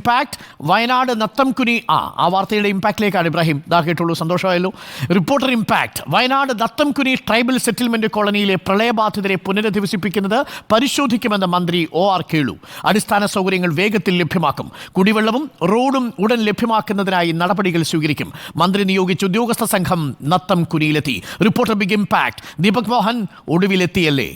Impact Wayanad നത്തംകുനി ആ ആ വാർത്തയുടെ ഇമ്പാക്റ്റിലേക്കാണ് ഇബ്രാഹിം. ഇതാക്കിയിട്ടുള്ളൂ സന്തോഷമായല്ലോ. Reporter impact Wayanad Nathamkuni tribal settlement കോളനിയിലെ പ്രളയബാധിതരെ പുനരധിവസിപ്പിക്കുന്നത് പരിശോധിക്കുമെന്ന് മന്ത്രി ഒ ആർ കേളു. അടിസ്ഥാന സൗകര്യങ്ങൾ വേഗത്തിൽ ലഭ്യമാക്കും. കുടിവെള്ളവും റോഡും ഉടൻ ലഭ്യമാക്കുന്നതിനായി നടപടികൾ സ്വീകരിക്കും. മന്ത്രി നിയോഗിച്ച ഉദ്യോഗസ്ഥ സംഘം നത്തംകുനിയിലെത്തി. Reporter big impact Deepak Mohan ഒടുവിലെത്തിയല്ലേ?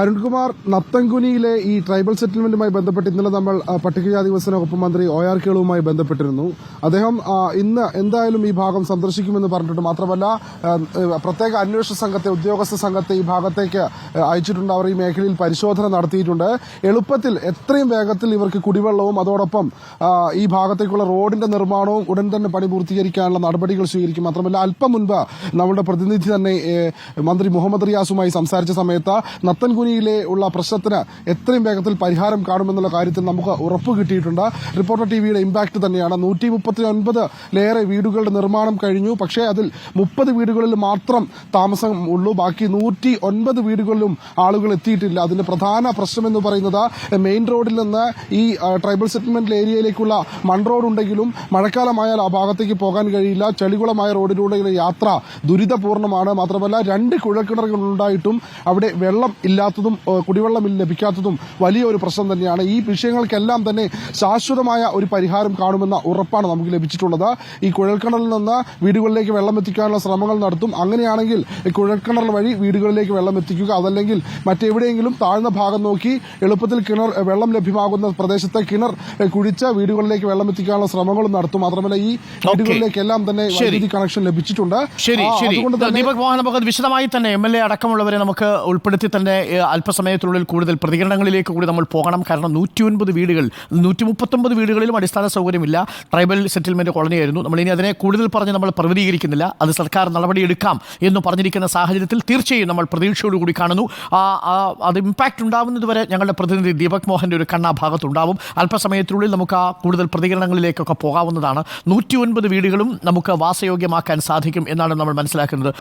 Arunkumar നത്തൻകുനിയിലെ ഈ ട്രൈബൽ സെറ്റിൽമെന്റുമായി ബന്ധപ്പെട്ട് ഇന്നലെ നമ്മൾ പട്ടികജാതി വികസന വകുപ്പ് മന്ത്രി ഒ ആർ കേളുവുമായി ബന്ധപ്പെട്ടിരുന്നു. അദ്ദേഹം ഇന്ന് എന്തായാലും ഈ ഭാഗം സന്ദർശിക്കുമെന്ന് പറഞ്ഞിട്ടുണ്ട്. മാത്രമല്ല പ്രത്യേക അന്വേഷണ സംഘത്തെ ഉദ്യോഗസ്ഥ സംഘത്തെ ഈ ഭാഗത്തേക്ക് അയച്ചിട്ടുണ്ട്. അവർ ഈ മേഖലയിൽ പരിശോധന നടത്തിയിട്ടുണ്ട്. എളുപ്പത്തിൽ എത്രയും വേഗത്തിൽ ഇവർക്ക് കുടിവെള്ളവും അതോടൊപ്പം ഈ ഭാഗത്തേക്കുള്ള റോഡിന്റെ നിർമ്മാണവും ഉടൻ തന്നെ പണി പൂർത്തീകരിക്കാനുള്ള നടപടികൾ സ്വീകരിക്കും. മാത്രമല്ല അല്പം മുൻപ് നമ്മുടെ പ്രതിനിധി തന്നെ മന്ത്രി മുഹമ്മദ് റിയാസുമായി സംസാരിച്ച സമയത്ത് നത്തൻകുനിയിലെ ഉള്ള പ്രശ്നത്തിന് എത്രയും വേഗത്തിൽ പരിഹാരം കാണുമെന്നുള്ള കാര്യത്തിൽ നമുക്ക് ഉറപ്പ് കിട്ടിയിട്ടുണ്ട്. റിപ്പോർട്ടർ ടിവിയുടെ ഇമ്പാക്ട് തന്നെയാണ്. നൂറ്റി ഒൻപതിലേറെ വീടുകളുടെ നിർമ്മാണം കഴിഞ്ഞു. പക്ഷേ അതിൽ മുപ്പത് വീടുകളിൽ മാത്രം താമസം ഉള്ളൂ. ബാക്കി നൂറ്റി ഒൻപത് വീടുകളിലും ആളുകൾ എത്തിയിട്ടില്ല. അതിന്റെ പ്രധാന പ്രശ്നം എന്ന് പറയുന്നത് മെയിൻ റോഡിൽ നിന്ന് ഈ ട്രൈബൽ സെറ്റിൽമെന്റ് ഏരിയയിലേക്കുള്ള മൺ റോഡ് ഉണ്ടെങ്കിലും മഴക്കാലമായാൽ ആ ഭാഗത്തേക്ക് പോകാൻ കഴിയില്ല. ചെളികുളമായ റോഡിലൂടെയുള്ള യാത്ര ദുരിതപൂർണമാണ് മാത്രമല്ല രണ്ട് കുഴൽക്കിണറുകൾ ഉണ്ടായിട്ടും അവിടെ വെള്ളം ഇല്ലാത്തതും ഏ, കുടിവെള്ളം ലഭിക്കാത്തതും വലിയ ഒരു പ്രശ്നം തന്നെയാണ്. ഈ വിഷയങ്ങൾക്കെല്ലാം തന്നെ ശാശ്വതമായ ഒരു പരിഹാരം കാണുമെന്ന ഉറപ്പാണ് നമുക്ക് ലഭിച്ചിട്ടുള്ളത്. ഈ കുഴൽക്കിണറിൽ നിന്ന് വീടുകളിലേക്ക് വെള്ളം എത്തിക്കാനുള്ള ശ്രമങ്ങൾ നടത്തും. അങ്ങനെയാണെങ്കിൽ കുഴൽക്കിണർ വഴി വീടുകളിലേക്ക് വെള്ളം എത്തിക്കുക അതല്ലെങ്കിൽ മറ്റെവിടെയെങ്കിലും താഴ്ന്ന ഭാഗം നോക്കി എളുപ്പത്തിൽ കിണർ വെള്ളം ലഭ്യമാകുന്ന പ്രദേശത്തെ കിണർ കുഴിച്ച് വീടുകളിലേക്ക് വെള്ളം എത്തിക്കാനുള്ള ശ്രമങ്ങളും നടത്തും. മാത്രമല്ല ഈ വീടുകളിലേക്കെല്ലാം തന്നെ. വൈദ്യുതി കണക്ഷൻ ലഭിച്ചിട്ടുണ്ട്. ശരി ശരി. വിശദമായി തന്നെ എം എൽ എ അടക്കമുള്ളവരെ നമുക്ക് ഉൾപ്പെടുത്തി തന്നെ അല്പസമയത്തിനുള്ളിൽ കൂടുതൽ പ്രതികരണങ്ങളിലേക്ക് കൂടി നമ്മൾ പോകണം. കാരണം നൂറ്റി ഒൻപത് വീടുകൾ നൂറ്റി മുപ്പത്തൊമ്പത് വീടുകളിലും അടിസ്ഥാന സൗകര്യമില്ല. ട്രൈബൽ സെറ്റിൽമെന്റ് കോളനിയായിരുന്നു. നമ്മൾ ഇനി അതിനെ കൂടുതൽ പറഞ്ഞ് നമ്മൾ പ്രതികരിക്കുന്നില്ല അത് സർക്കാർ നടപടിയെടുക്കാം എന്ന് പറഞ്ഞിരിക്കുന്ന സാഹചര്യത്തിൽ തീർച്ചയായും നമ്മൾ പ്രതീക്ഷയോടുകൂടി കാണുന്നു. അത് ഇമ്പാക്റ്റ് ഉണ്ടാവുന്നതുവരെ ഞങ്ങളുടെ പ്രതിനിധി ദീപക് മോഹന്റെ ഒരു കണ്ണാ ഭാഗത്തുണ്ടാവും അല്പസമയത്തിനുള്ളിൽ നമുക്ക് ആ കൂടുതൽ പ്രതികരണങ്ങളിലേക്കൊക്കെ പോകാവുന്നതാണ്. നൂറ്റി ഒൻപത് വീടുകളും നമുക്ക് വാസയോഗ്യമാക്കാൻ സാധിക്കും എന്നാണ് നമ്മൾ മനസ്സിലാക്കുന്നത്.